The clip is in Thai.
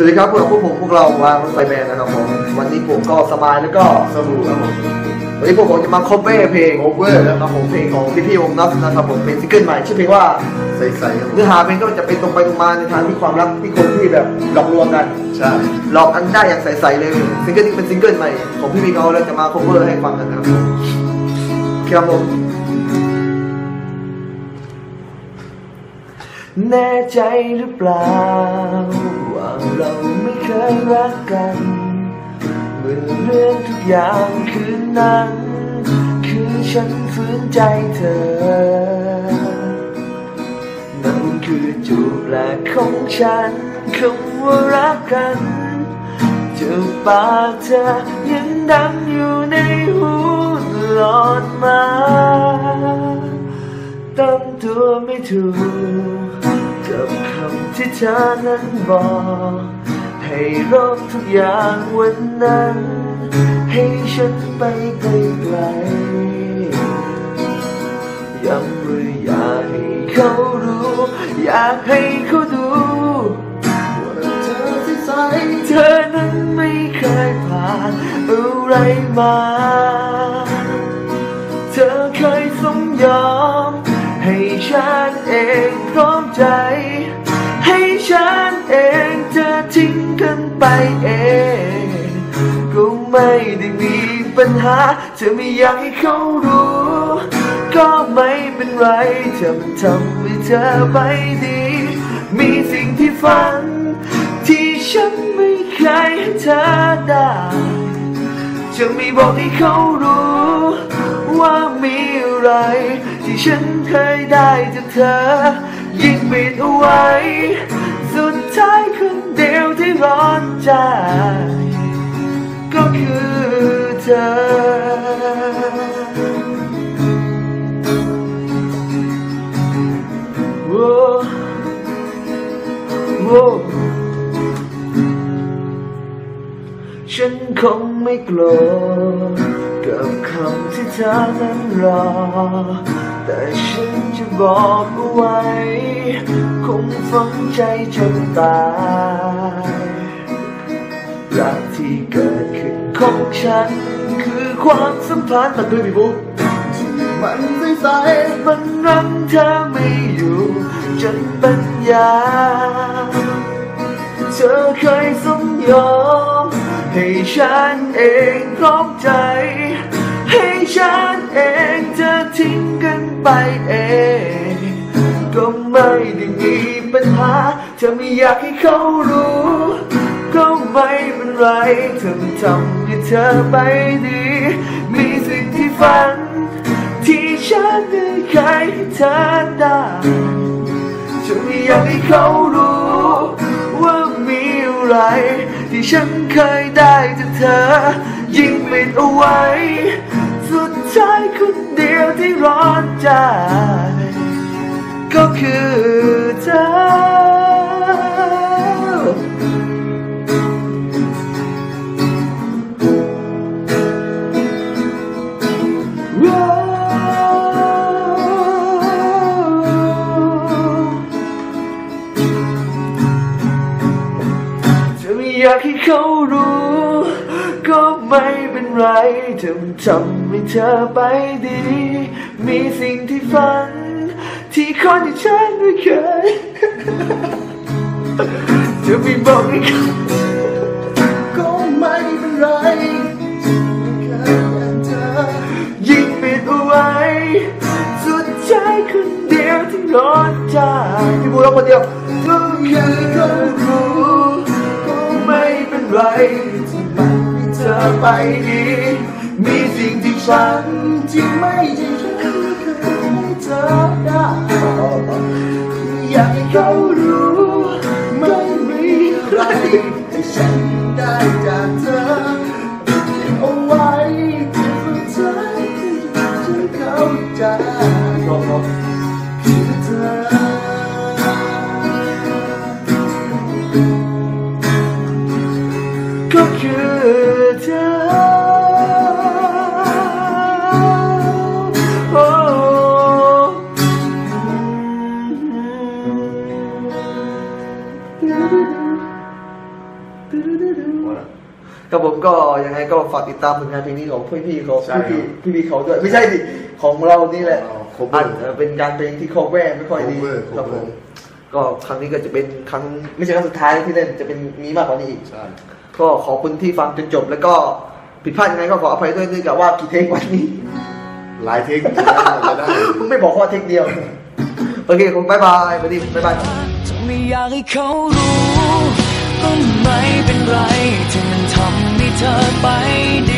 สวัสดีครับพวกเราพวกผมพวกเราวางรถไฟแมนนะครับผมวันนี้ผมก็สมายแล้วก็สบู่ครับผมวันนี้พวกผมจะมาคอเวอร์เพลง cover ครับนะครับผมเพลงของพี่พี่ๆวงนัทนะครับผมเป็นซิงเกิลใหม่ชื่อเพลงว่าใสๆครับผมเนื้อหาเพลงก็จะเป็นตรงไปตรงมาในทางที่ความรักที่คนที่แบบหลอกลวงกันใช่หลอกกันได้อย่างใสๆเลยซิงเกิลนี้เป็นซิงเกิลใหม่ของพี่พี่เขาแล้วจะมาคอเวอร์ให้ฟังกันนะครับครับผม แน่ใจหรือเปล่า ว่าเราไม่เคยรักกันเมื่อเรื่องทุกอย่างคืนนั้น คือฉันฝืนใจเธอ นั่นคือจูบแรกของฉันคำว่ารักกันจูบปากเธอยังดังอยู่ในหูตลอดมาตั้งตัวไม่ถูก ที่เธอนั้นบอก ให้รบทุกอย่างวันนั้น ให้ฉันไปไกลๆย้ำว่าอยากให้เขารู้ อยากให้เขาดู ว่าเธอที่ใสเธอนั้นไม่เคยผ่านอะไรมา เธอเคยสมยอม ให้ฉันเองพร้อม ไปเองก็ไม่ได้มีปัญหาเธอไม่อยากให้เขารู้ ก็ไม่เป็นไรเธอมันทำให้เธอไปดี มีสิ่งที่ฝัน ที่ฉันไม่เคยให้เธอได้จะไม่บอกให้เขารู้ ว่ามีอะไร ที่ฉันเคยได้จากเธอ ยิ่งปิดเอาไว้ สุดท้ายคนเดีย วที่ร้อนใจ ก็คือเธอ โอ้โอ้ฉันคงไม่โกรธกับคำที่เธอนั้นรอ แต่ฉัน จะบอกเอาไว้ คงฝังใจจนตายรักที่เกิดขึ้นของฉัน คือความสัมพันธ์มันด้วยพี่บุ๊มันใสมันรั้งเธอไม่อยู่ จนปัญญา เธอเคยสมยอม ให้ฉันเองพร้อมใจ ให้ฉันเอง ไปเอง ก็ไม่ได้มีปัญหาเธอไม่อยากให้เขารู้ ก็ไม่เป็นไรเธอมันทำให้เธอไปดี มีสิ่งที่ฝัน ที่ฉันได้เคยให้เธอได้ฉันไม่อยากให้เขารู้ ว่ามีอะไร ที่ฉันเคยได้จากเธอยิ่งปิดเอาไว้ สุดท้ายคนเดียวที่ร้อนใจ ก็คือเธอจะไม่อยากให้เขารู้ ไรเธอมันทำให้เธอไปดี มีสิ่งที่ฝัน ที่คนที่ฉันไม่เคยจะไม่บอกให้เขาก็ไม่เป็นไรยิ่งปิดเอาไว้ สุดใจคนเดียวที่ร้อนใจพี่บูร้องคนเดียวก็คือเขารู้ก็ไม่เป็นไร ไปดี มีสิ่งที่ฉันที่ไม่ใช่ฉันเคยให้เธอได้อยากให้เขา ครับผมก็ยังไงก็ฝากติดตามผลงานเพลงนี้ของพี่พี่ๆเขาใช่ครับ พี่พี่พี่ๆเขาด้วยไม่ใช่ดิของเรานี่แหละอ๋อ cover อันเอ่อเป็นการเพลงที่ cover ไม่ค่อยดี cover ครับผม cover ก็ครั้งนี้ก็จะเป็นครั้งไม่ใช่ครั้งสุดท้ายที่เล่นจะเป็นมีมากกว่านี้อีก ใช่ ก็ขอบคุณที่ฟังจนจบแล้วก็ผิดพลาดยังไงก็ขออภัยด้วยเนื่องจากว่ากี่เทควันนี้ หลายเทคจะได้จะได้ไม่บอกว่าเทคเดียว โอเคผมบายบายสวัสดีบ๊ายบายจะไม่อยากให้เขารู้ก็ไม่เป็นไรที่มัน ทำให้เธอไปดี